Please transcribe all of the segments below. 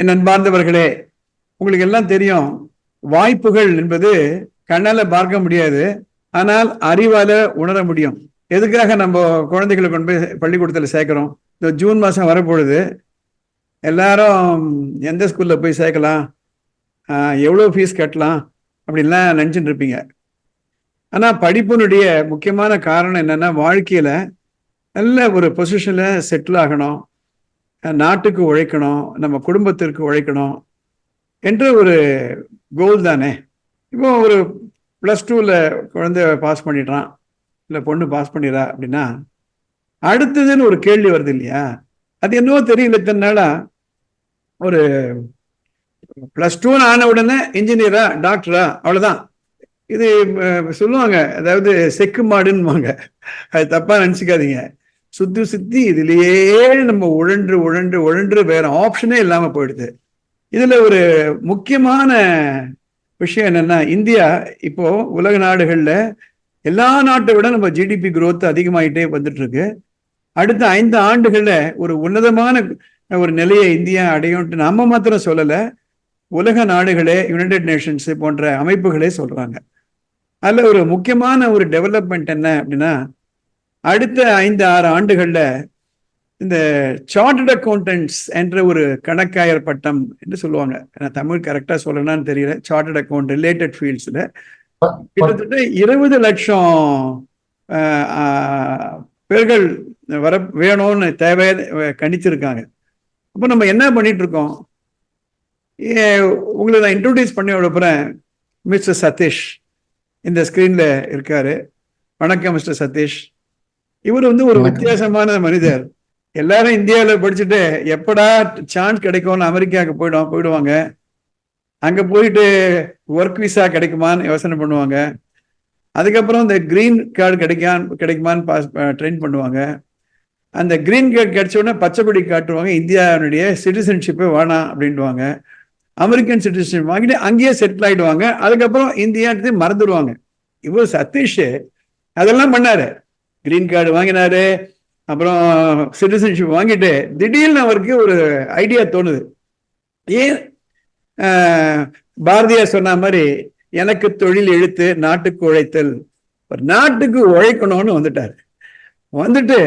என் அன்பார்ந்தவர்களே உங்களுக்கு எல்லாம் தெரியும் வாய்ப்புகள் என்பது கண்ணால பார்க்க முடியாது ஆனால் அறிவால உணர முடியும். எதுக்காக நம்ம குழந்தைகளை கொண்டு போய் பள்ளிக்கூடத்தில் சேர்க்குறோம்? இந்த ஜூன் மாதம் வரப்பொழுது எல்லாரும் எந்த ஸ்கூலில் போய் சேர்க்கலாம்? எவ்வளோ ஃபீஸ் கட்டலாம்? அப்படின்லாம் நினச்சிட்டு இருப்பீங்க. ஆனால் படிப்பினுடைய முக்கியமான காரணம் என்னன்னா வாழ்க்கையில் நல்ல ஒரு பொசிஷனில் செட்டில் ஆகணும். நாட்டுக்கு உழைக்கணும் நம்ம குடும்பத்திற்கு உழைக்கணும் என்ற ஒரு கோல் தானே. இப்போ ஒரு ப்ளஸ் டூவில் குழந்தை பாஸ் பண்ணிடுறான் இல்லை பொண்ணு பாஸ் பண்ணிடுறா அப்படின்னா அடுத்ததுன்னு ஒரு கேள்வி வருது இல்லையா? அது என்னவோ தெரியல இத்தனை ஒரு ப்ளஸ் டூன்னு ஆன உடனே இன்ஜினியரா டாக்டரா அவ்வளோதான் இது சொல்லுவாங்க அதாவது செக்கு மாடுன்னுவாங்க. அது தப்பாக நினச்சிக்காதீங்க. சுத்தி சுத்தி இதுலயே நம்ம உழன்று உழன்று உழன்று வேற ஆப்ஷனே இல்லாம போயிடுது. இதுல ஒரு முக்கியமான விஷயம் என்னன்னா இந்தியா இப்போ உலக நாடுகள்ல எல்லா நாட்டை விட நம்ம ஜிடிபி குரோத் அதிகமாயிட்டே வந்துட்டு இருக்கு அடுத்த ஐந்து ஆண்டுகள்ல ஒரு உன்னதமான ஒரு நிலையை இந்தியா அடையும்ட்டு நம்ம மாத்திரம் சொல்லல உலக நாடுகளே யுனைடெட் நேஷன்ஸ் போன்ற அமைப்புகளே சொல்றாங்க. அதுல ஒரு முக்கியமான ஒரு டெவலப்மெண்ட் என்ன அப்படின்னா அடுத்த ஐந்து ஆறு ஆண்டுகள்ல இந்த சார்ட்டர்ட் அக்கௌண்டன்ஸ் என்ற ஒரு கணக்காயர் பட்டம் என்று சொல்லுவாங்க. நான் தமிழ் கரெக்டா சொல்லணும்னு தெரியல. சார்ட்டர்ட் அக்கௌண்ட் ரிலேட்டட் ஃபீல்ட்ஸில் கிட்டத்தட்ட இருபது லட்சம் ஆஹ், பேர்கள் வர வேணும்னு தேவை கணிச்சிருக்காங்க. அப்போ நம்ம என்ன பண்ணிட்டு இருக்கோம் உங்களை நான் இன்ட்ரோடியூஸ் பண்ணி விடப்புறேன் மிஸ்டர் சதீஷ். இந்த ஸ்கிரீன்ல இருக்காரு. வணக்கம் மிஸ்டர் சதீஷ். இவர் வந்து ஒரு. வித்தியாசமான மனிதர். எல்லாரும் இந்தியாவில் படிச்சுட்டு எப்படா சான்ஸ் கிடைக்கும்னு அமெரிக்காவுக்கு போயிடும் போயிடுவாங்க. அங்க போயிட்டு ஒர்க் விசா கிடைக்குமான்னு யோசனை பண்ணுவாங்க. அதுக்கப்புறம் இந்த கிரீன் கார்டு கிடைக்கா கிடைக்குமான்னு பாஸ் ட்ரெயின் பண்ணுவாங்க. அந்த கிரீன் கார்டு கிடைச்ச உடனே பச்சைப்படி காட்டுவாங்க. இந்தியாவுடைய சிட்டிசன்ஷிப்பே வேணாம் அப்படின்ட்டுவாங்க அமெரிக்கன் சிட்டிசன்ஷிப் வாங்கிட்டு அங்கேயே செட்டில் ஆயிடுவாங்க. அதுக்கப்புறம் இந்தியாட்டு மறந்துடுவாங்க. இவர் சதீஷ் அதெல்லாம் பண்ணாரு. கிரீன் கார்டு வாங்கினாரு. அப்புறம் சிட்டிசன்ஷிப் வாங்கிட்டு திடீர்னு அவருக்கு ஒரு ஐடியா தோணுது. ஏன் பாரதியார் சொன்ன மாதிரி எனக்கு தொழில் எழுத்து நாட்டுக்கு உழைத்தல். ஒரு நாட்டுக்கு உழைக்கணும்னு வந்துட்டார். வந்துட்டு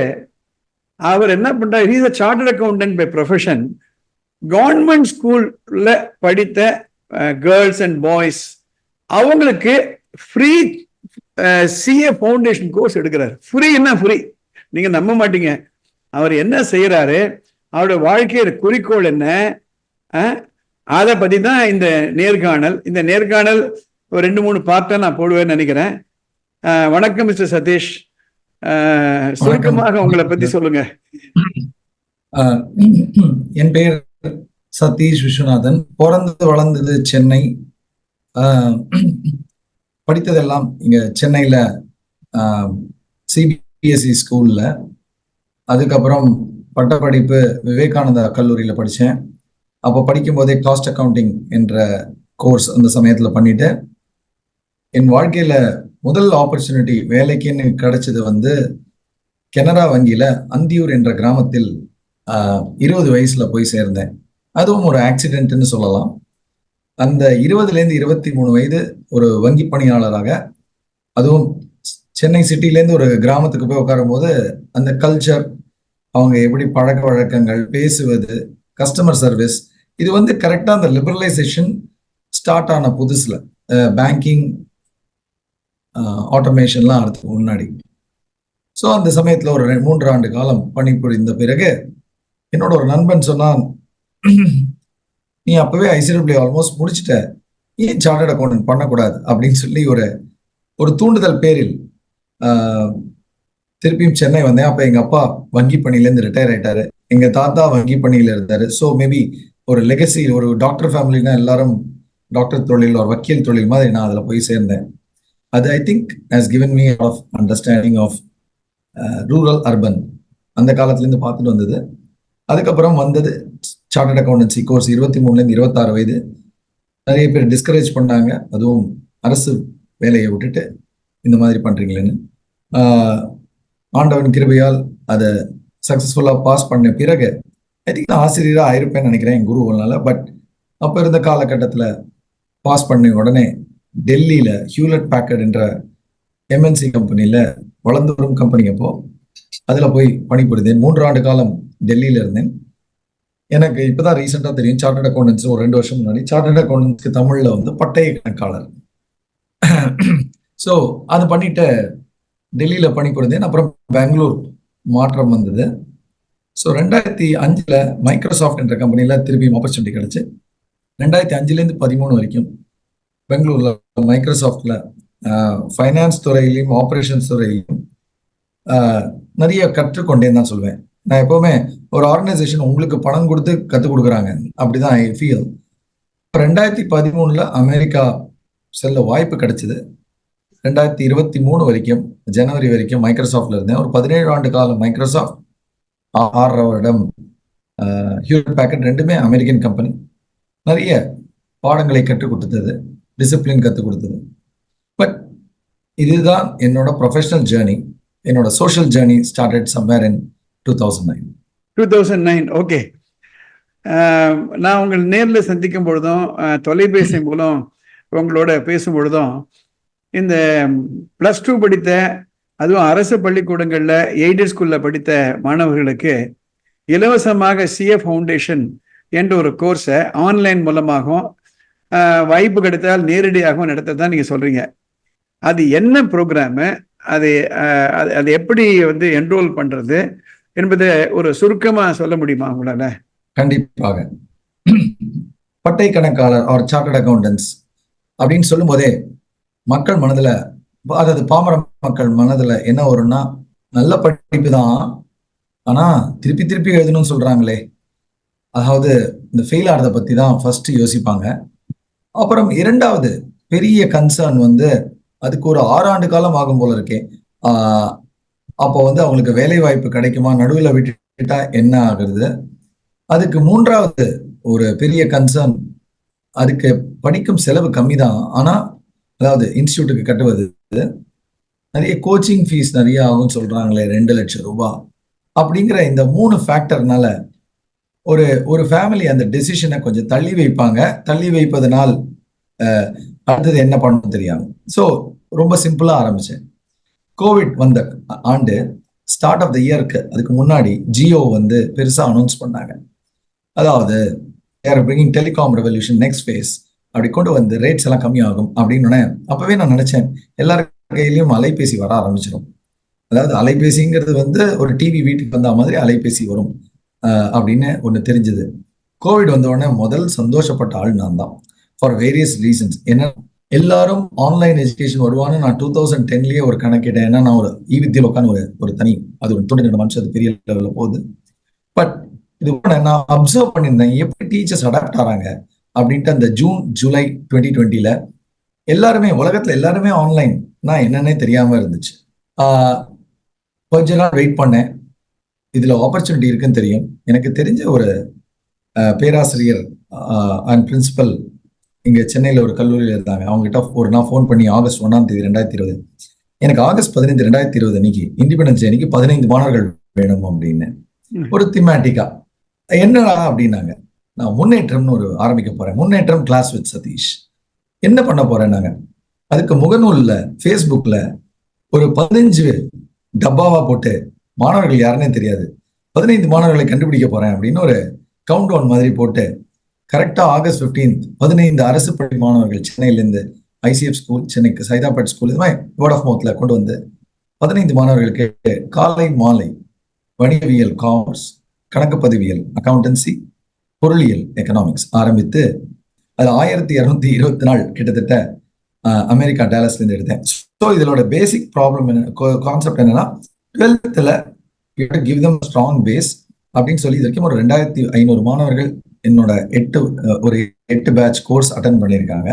அவர் என்ன பண்றாரு? He's uh chartered accountant by profession government ஸ்கூலில் படித்த கேர்ள்ஸ் அண்ட் பாய்ஸ் அவங்களுக்கு ஃப்ரீ சிஏ ஃபவுண்டேஷன் கோர்ஸ் எடுக்கிறார். ஃப்ரீ என்ன ஃப்ரீ நீங்க நம்ப மாட்டீங்க. அவர் என்ன செய்யறாரு அவருடைய வாழ்க்கையோட குறிக்கோள் என்ன? அதை பத்தி தான் இந்த நேர்காணல். இந்த நேர்காணல் ஒரு ரெண்டு மூணு பார்ட்டா நான் போடுவேன்னு நினைக்கிறேன். வணக்கம் மிஸ்டர் சதீஷ். சுருக்கமாக உங்களை பத்தி சொல்லுங்க. என் பெயர் சதீஷ் விஸ்வநாதன். பிறந்து வளர்ந்தது சென்னை. படித்ததெல்லாம் இங்க சென்னையில சிபிஎஸ்இ ஸ்கூல்ல அதுக்கப்புறம் பட்டப்படிப்பு விவேகானந்தா கல்லூரியில படித்தேன் அப்போ படிக்கும்போதே காஸ்ட் அக்கவுண்டிங் என்ற கோர்ஸ் அந்த சமயத்தில் பண்ணிட்டு என் வாழ்க்கையில முதல் ஆப்பர்ச்சுனிட்டி வேலைக்குன்னு கிடைச்சது வந்து கனரா வங்கியில அந்தியூர் என்ற கிராமத்தில் இருபது வயசுல போய் சேர்ந்தேன். அதுவும் ஒரு ஆக்சிடென்ட்னு சொல்லலாம். அந்த இருபதுலேருந்து இருபத்தி மூணு வயது ஒரு வங்கி பணியாளராக அதுவும் சென்னை சிட்டிலேருந்து ஒரு கிராமத்துக்கு போய் உட்காரும்போது அந்த கல்ச்சர் அவங்க எப்படி பழக்க வழக்கங்கள் பேசுவது கஸ்டமர் சர்வீஸ் இது வந்து கரெக்டாக அந்த லிபரலைசேஷன் ஸ்டார்ட் ஆன புதுசில். பேங்கிங் ஆட்டோமேஷன்லாம் அடுத்து முன்னாடி. ஸோ அந்த சமயத்தில் ஒரு மூன்று ஆண்டு காலம் பணிபுரிந்த பிறகு என்னோட ஒரு நண்பன் சொன்னான் நீ அப்பவே ஐசிடபிள்யூ ஆல்மோஸ்ட் முடிச்சுட்ட. ஏன் சார்ட்டர்ட் அக்கௌண்டன்ட் பண்ணக்கூடாது? அப்படின்னு சொல்லி ஒரு ஒரு தூண்டுதல் பேரில் திருப்பியும் சென்னை வந்தேன். அப்போ எங்கள் அப்பா வங்கி பணியிலேருந்து ரிட்டையர் ஆயிட்டாரு. எங்கள் தாத்தா வங்கி பணியில் இருந்தார். ஸோ மேபி ஒரு லெகசி ஒரு டாக்டர் ஃபேமிலினா எல்லாரும் டாக்டர் தொழில் ஒரு வக்கீல் தொழில் மாதிரி நான் அதில் போய் சேர்ந்தேன். அது I think has given me of understanding of rural urban அந்த காலத்துலேருந்து பார்த்துட்டு வந்தது. அதுக்கப்புறம் வந்தது சார்ட்டர்ட் அக்கௌண்டன்சி கோர்ஸ் இருபத்தி மூணுலேருந்து இருபத்தாறு வயது. நிறைய பேர் டிஸ்கரேஜ் பண்ணாங்க. அதுவும் அரசு வேலையை விட்டுட்டு இந்த மாதிரி பண்ணுறீங்களேன்னு ஆண்டவன் கிருபையால் அதை சக்ஸஸ்ஃபுல்லாக பாஸ் பண்ண பிறகு ஐ திங்க் நான் ஆசிரியராக ஆயிருப்பேன்னு நினைக்கிறேன் என் குருவனால பட் அப்போ இருந்த காலகட்டத்தில் பாஸ் பண்ண உடனே டெல்லியில் ஹியூலட் பேக்கர்ட் என்ற எம்என்சி கம்பெனியில் வளர்ந்து வரும் கம்பெனி அப்போ அதில் போய் பணிபுரிந்தேன். மூன்று ஆண்டு காலம் டெல்லியில் இருந்தேன். எனக்கு இப்போதான் ரீசெண்டாக தெரியும் சார்ட்டர்ட் அக்கௌண்டன்ஸ் ஒரு ரெண்டு வருஷம் முன்னாடி சார்ட்டர்ட் அக்கௌண்டன்ஸ்க்கு தமிழில் வந்து பட்டய கணக்காளர். ஸோ அது பண்ணிட்டு டெல்லியில் கொடுத்தேன் அப்புறம் பெங்களூர் மாற்றம் வந்தது. ஸோ ரெண்டாயிரத்தி அஞ்சில் மைக்ரோசாஃப்ட் என்ற கம்பெனியில் திருப்பியும் ஆப்பர்ச்சுனிட்டி கிடச்சி. ரெண்டாயிரத்தி அஞ்சுலேருந்து பதிமூணு வரைக்கும் பெங்களூரில் மைக்ரோசாஃப்டில் ஃபைனான்ஸ் துறையிலையும் ஆப்ரேஷன்ஸ் துறையிலையும் நிறைய கற்றுக்கொண்டேன்னு தான் சொல்லுவேன் நான் எப்போவுமே ஒரு ஆர்கனைசேஷன் உங்களுக்கு பணம் கொடுத்து கற்றுக் கொடுக்குறாங்க. அப்படிதான் ஐ ஃபீல் ரெண்டாயிரத்தி பதிமூணில் அமெரிக்கா செல்ல வாய்ப்பு கிடைச்சிது. ரெண்டாயிரத்தி இருபத்தி மூணு வரைக்கும் ஜனவரி வரைக்கும் மைக்ரோசாஃப்ட்ல இருந்தேன். ஒரு பதினேழு ஆண்டு காலம் மைக்ரோசாஃப்ட் ஆறரை வருடம் ஹியூலட் பேக்கெட் ரெண்டுமே அமெரிக்கன் கம்பெனி. நிறைய பாடங்களை கற்றுக் கொடுத்தது டிசிப்ளின் கற்றுக் கொடுத்தது. பட் இதுதான் என்னோட ப்ரொஃபஷனல் ஜேர்னி என்னோட social journey started somewhere in two thousand nine two thousand nine okay நான் உங்கள் நேரில் சந்திக்கும் பொழுதும் தொலைபேசி மூலம் உங்களோட பேசும் பொழுதும் இந்த ப்ளஸ் டூ படித்த அதுவும் அரசு பள்ளிக்கூடங்களில் எய்டட் ஸ்கூலில் படித்த மாணவர்களுக்கு இலவசமாக சிஎஃப் ஃபவுண்டேஷன் என்ற ஒரு கோர்ஸை ஆன்லைன் மூலமாகவும் வாய்ப்பு கிடைத்தால் நேரடியாகவும் நடத்த நீங்கள் சொல்கிறீங்க அது என்ன ப்ரோக்ராமு அது அது அது எப்படி வந்து என்ரோல் பண்ணுறது என்பதை ஒரு சுருக்கமா சொல்ல முடியுமா உங்களால? கண்டிப்பாக. பட்டை கணக்காளர் ஆர் சார்ட்டர்ட் அக்கௌண்டன்ஸ் அப்படின்னு சொல்லும் போதே மக்கள் மனதுல அதாவது பாமர மக்கள் மனதுல என்ன வரும்னா நல்ல படிப்பு தான் ஆனா திருப்பி திருப்பி எழுதணும்னு சொல்றாங்களே. அதாவது இந்த ஃபெயில் ஆகிறத பத்தி தான் ஃபர்ஸ்ட் யோசிப்பாங்க. அப்புறம் இரண்டாவது பெரிய கன்சர்ன் வந்து அதுக்கு ஒரு ஆறாண்டு காலம் ஆகும் போல இருக்கே. அப்போ வந்து அவங்களுக்கு வேலை வாய்ப்பு கிடைக்குமா? நடுவில் விட்டுட்டா என்ன ஆகுறது? அதுக்கு மூன்றாவது ஒரு பெரிய கன்சர்ன் அதுக்கு படிக்கும் செலவு கம்மி தான் ஆனால் அதாவது இன்ஸ்டியூட்டுக்கு கட்டுவது நிறைய கோச்சிங் ஃபீஸ் நிறைய ஆகும்னு சொல்கிறாங்களே ரெண்டு லட்சம் ரூபாய். அப்படிங்கிற இந்த மூணு ஃபேக்டர்னால ஒரு ஒரு ஃபேமிலி அந்த டெசிஷனை கொஞ்சம் தள்ளி வைப்பாங்க. தள்ளி வைப்பதனால் அடுத்தது என்ன பண்ணணும் தெரியாது. ஸோ ரொம்ப சிம்பிளாக ஆரம்பித்தேன் கோவிட் வந்த ஆண்டு ஸ்டார்ட் ஆஃப் த இயருக்கு அதுக்கு முன்னாடி ஜியோ வந்து பெருசாக அனௌன்ஸ் பண்ணாங்க. அதாவது are bringing telecom revolution next phase அப்படி கொண்டு வந்து ரேட்ஸ் எல்லாம் கம்மியாகும் அப்படின்னு உடனே அப்பவே நான் நினைச்சேன் எல்லார் கையிலையும் அலைபேசி வர ஆரம்பிச்சிடும் அதாவது அலைபேசிங்கிறது வந்து ஒரு டிவி வீட்டுக்கு வந்த மாதிரி அலைபேசி வரும். அப்படின்னு ஒன்று தெரிஞ்சது. கோவிட் வந்த உடனே முதல் சந்தோஷப்பட்ட ஆள் நான் தான். ஃபார் வேரியஸ் ரீசன்ஸ் என்ன எல்லாரும் ஆன்லைன் எஜுகேஷன் வருவான்னு நான் டூ தௌசண்ட் டென்லயே ஒரு கணக்கிட்டேன் ஏன்னா நான் ஒரு ஈவித்தியில் உட்காந்து ஒரு ஒரு தனி அது ஒரு துணை ரெண்டு மனுஷன் அது பெரிய லெவலில் போகுது. பட் இது கூட நான் அப்சர்வ் பண்ணியிருந்தேன். எப்படி டீச்சர்ஸ் அடாப்ட் ஆறாங்க அப்படின்ட்டு அந்த ஜூன் ஜூலை டுவெண்ட்டி டுவெண்ட்டில எல்லாருமே உலகத்துல எல்லாருமே ஆன்லைன் நான் என்னன்னே தெரியாம இருந்துச்சு. கொஞ்ச நாள் வெயிட் பண்ணேன். இதுல ஆப்பர்ச்சுனிட்டி இருக்குன்னு தெரியும். எனக்கு தெரிஞ்ச ஒரு பேராசிரியர் அண்ட் பிரின்சிபல் இங்க சென்னையில ஒரு கல்லூரியில் இருந்தாங்க. அவங்க கிட்ட ஒரு நான் ஃபோன் பண்ணி ஆகஸ்ட் ஒன்னாம் தேதி ரெண்டாயிரத்தி இருபது. எனக்கு ஆகஸ்ட் பதினைந்து ரெண்டாயிரத்தி இருபது அன்னைக்கு இண்டிபெண்டன்ஸ் அன்னைக்கு பதினைந்து மாணவர்கள் வேணும் அப்படின்னு. ஒரு திமேட்டிக்கா என்னடா அப்படின்னாங்க. நான் முன்னேற்றம்னு ஒரு ஆரம்பிக்க போறேன். முன்னேற்றம் கிளாஸ் வித் சதீஷ். என்ன பண்ண போறேன் நாங்க அதுக்கு முகநூல்ல ஃபேஸ்புக்ல ஒரு பதினஞ்சு டப்பாவா போட்டு மாணவர்கள் யாருன்னே தெரியாது. பதினைந்து மாணவர்களை கண்டுபிடிக்க போறேன் அப்படின்னு ஒரு கவுண்ட் டவுன் மாதிரி போட்டு கரெக்டா ஆகஸ்ட் 15th பதினைந்து அரசு பள்ளி மாணவர்கள் சென்னையிலேருந்து ஐசிஎஃப் ஸ்கூல் சென்னைக்கு சைதாபேட் ஸ்கூல் இது மாதிரி வேர்ட் ஆஃப் மவுத்ல கொண்டு வந்து பதினைந்து மாணவர்களுக்கு காலை மாலை வணிகவியல் காமர்ஸ் கணக்கு பதிவியல் அக்கௌண்டன்சி பொருளியல் எக்கனாமிக்ஸ் ஆரம்பித்து அது ஆயிரத்தி இருநூத்தி இருபத்தி நாள் கிட்டத்தட்ட அமெரிக்கா டேலஸ்ல இருந்து எடுத்தேன். ஸோ இதோட பேசிக் ப்ராப்ளம் என்ன கான்செப்ட் என்னன்னா டுவெல்த்தில் கிவ் தம் ஸ்ட்ராங் பேஸ் அப்படின்னு சொல்லி இது வரைக்கும் ஒரு ரெண்டாயிரத்தி ஐநூறு மாணவர்கள் என்னோட எட்டு ஒரு எட்டு பேட்ச் கோர்ஸ் அட்டன் பண்ணியிருக்காங்க.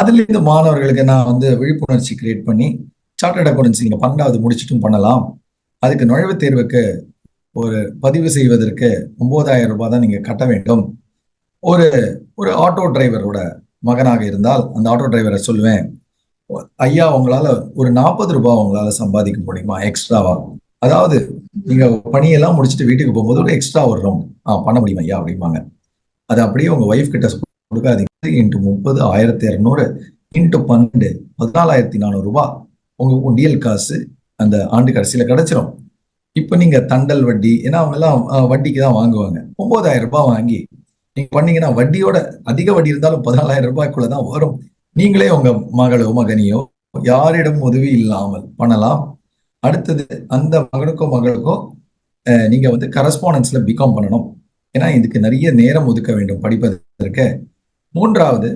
அதுல இருந்து மாணவர்களுக்கு நான் வந்து விழிப்புணர்ச்சி கிரியேட் பண்ணி சார்ட்டர்ட் அக்கௌண்டன்சி நீங்க பன்னெண்டாவது முடிச்சிட்டும் பண்ணலாம். அதுக்கு நுழைவுத் தேர்வுக்கு ஒரு பதிவு செய்வதற்கு ஒன்பதாயிரம் ரூபாய் தான் நீங்க கட்ட வேண்டும். ஒரு ஒரு ஆட்டோ டிரைவரோட மகனாக இருந்தால் அந்த ஆட்டோ டிரைவரை சொல்லுவேன் ஐயா உங்களால ஒரு நாற்பது ரூபாய் உங்களால சம்பாதிக்க முடியுமா? எக்ஸ்ட்ராவா அதாவது நீங்க பணியெல்லாம் முடிச்சுட்டு வீட்டுக்கு போகும்போது ஒரு எக்ஸ்ட்ரா ஒரு ரவுண்ட் ஆ பண்ண முடியுமா ஐயா? அப்படிம்பாங்க. அது அப்படியே உங்க ஒய்ஃப் கிட்ட கொடுக்காதீங்க. இன்ட்டு முப்பது ஆயிரத்தி இரநூறு இன்ட்டு பன்னெண்டு பதினாலாயிரத்தி நானூறு ரூபாய் உங்க உண்டியல் காசு அந்த ஆண்டு கடைசியில கிடைச்சிரும். இப்போ நீங்க தண்டல் வட்டி ஏன்னா அவங்க எல்லாம் வட்டிக்கு தான் வாங்குவாங்க. ஒன்பதாயிரம் ரூபாய் வாங்கி நீங்க பண்ணீங்கன்னா வட்டியோட அதிக வட்டி இருந்தாலும் பதினாலாயிரம் ரூபாய்க்குள்ள தான் வரும். நீங்களே உங்க மகளோ மகனியோ யாரிடம் உதவி இல்லாமல் பண்ணலாம். அடுத்தது அந்த மகனுக்கோ மகளுக்கோ நீங்க வந்து கரஸ்பாண்டன்ஸ்ல பிகாம் பண்ணணும். ஏன்னா இதுக்கு நிறைய நேரம் ஒதுக்க வேண்டும் படிப்பதற்கு. மூன்றாவது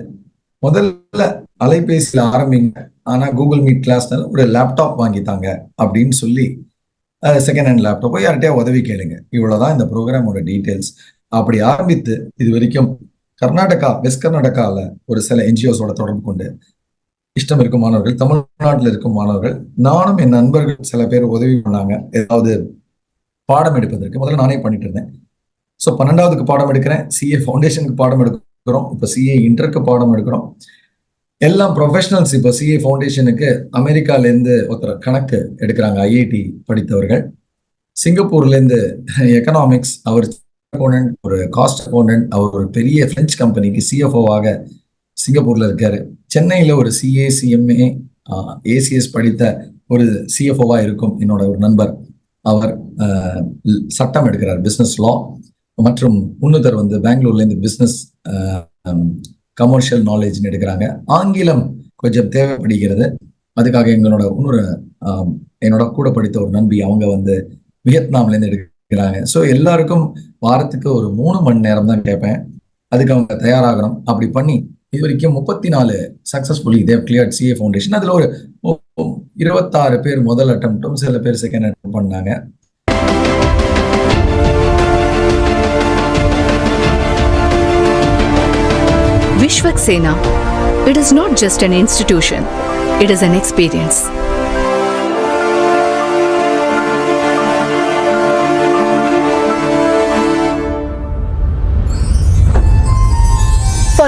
முதல்ல அலைபேசியில ஆரம்பிங்க. ஆனா கூகுள் மீட் கிளாஸ்னால ஒரு லேப்டாப் வாங்கித்தாங்க அப்படின்னு சொல்லி செகண்ட் ஹேண்ட் லேப்டாப்போ யார்கிட்டயா உதவி கேளுங்க. இவ்வளவுதான் இந்த ப்ரோக்ராமோட டீடைல்ஸ் அப்படி ஆரம்பித்து இது வரைக்கும் கர்நாடகா வெஸ்ட் கர்நாடகால ஒரு சில என்ஜிஓஸோட தொடர்பு கொண்டு இஷ்டம் இருக்கும் மாணவர்கள் தமிழ்நாட்டில் இருக்கும் மாணவர்கள் நானும் என் நண்பர்கள் சில பேர் உதவி பண்ணாங்க. ஏதாவது பாடம் எடுப்பதற்கு முதல்ல நானே பண்ணிட்டு இருந்தேன். ஸோ பன்னெண்டாவதுக்கு பாடம் எடுக்கிறேன். சிஏ ஃபவுண்டேஷனுக்கு பாடம் எடுக்கிறோம். இப்போ சிஏ இன்டருக்கு பாடம் எடுக்கிறோம். எல்லாம் ப்ரொஃபஷனல்ஸ் இப்போ சிஏ ஃபவுண்டேஷனுக்கு அமெரிக்காலேருந்து ஒருத்தர் கணக்கு எடுக்கிறாங்க. ஐஐடி படித்தவர்கள். சிங்கப்பூர்லேருந்து எக்கனாமிக்ஸ் அவர் அக்கௌண்டன்ட் ஒரு காஸ்ட் அக்கௌண்டன்ட் அவர் ஒரு பெரிய பிரெஞ்சு கம்பெனிக்கு சிஎஃப்ஓவாக சிங்கப்பூரில் இருக்காரு. சென்னையில் ஒரு சிஏ சிஎம்ஏ ஏசிஎஸ் படித்த ஒரு சிஎஃப்ஓவாக இருக்கும். என்னோட ஒரு நண்பர். அவர் சட்டம் எடுக்கிறார். பிஸ்னஸ் லா மற்றும் இன்னொருத்தர் வந்து பெங்களூர்ல பிஸ்னஸ் பிசினஸ் கமர்ஷியல் நாலேஜ்னு எடுக்கிறாங்க. ஆங்கிலம் கொஞ்சம் தேவைப்படுகிறது. அதுக்காக எங்களோட இன்னொரு என்னோட கூட படித்த ஒரு நண்பி அவங்க வந்து வியட்நாம்ல இருந்து எடுக்கிறாங்க. ஸோ எல்லாருக்கும் வாரத்துக்கு ஒரு மூணு மணி நேரம் தான் கேட்பேன். அதுக்கு அவங்க தயாராகணும். அப்படி பண்ணி இது வரைக்கும் முப்பத்தி நாலு successfully they've clear CA foundation அதில் ஒரு இருபத்தாறு பேர் முதல் அட்டம்ப்டும் சில பேர் செகண்ட் அட்டம் பண்ணாங்க. Vishwak Sena. It is not just an institution, it is an experience.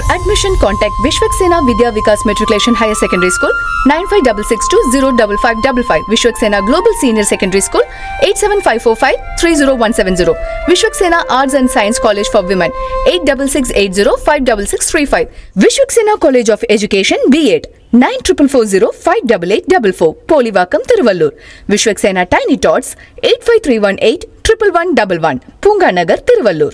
admission, contact Vishwak Sena Vidya Vikas Matriculation Higher Secondary School 95662055555. Vishwak Sena Global Senior Secondary School 87545-30170. Vishwak Sena Arts and Science College for Women 86805635. Vishwak Sena College of Education B8 9440-58844. Polivakam, Tiruvallur. Vishwak Sena Tiny Tots 85318-11111. Punganagar, Tiruvallur.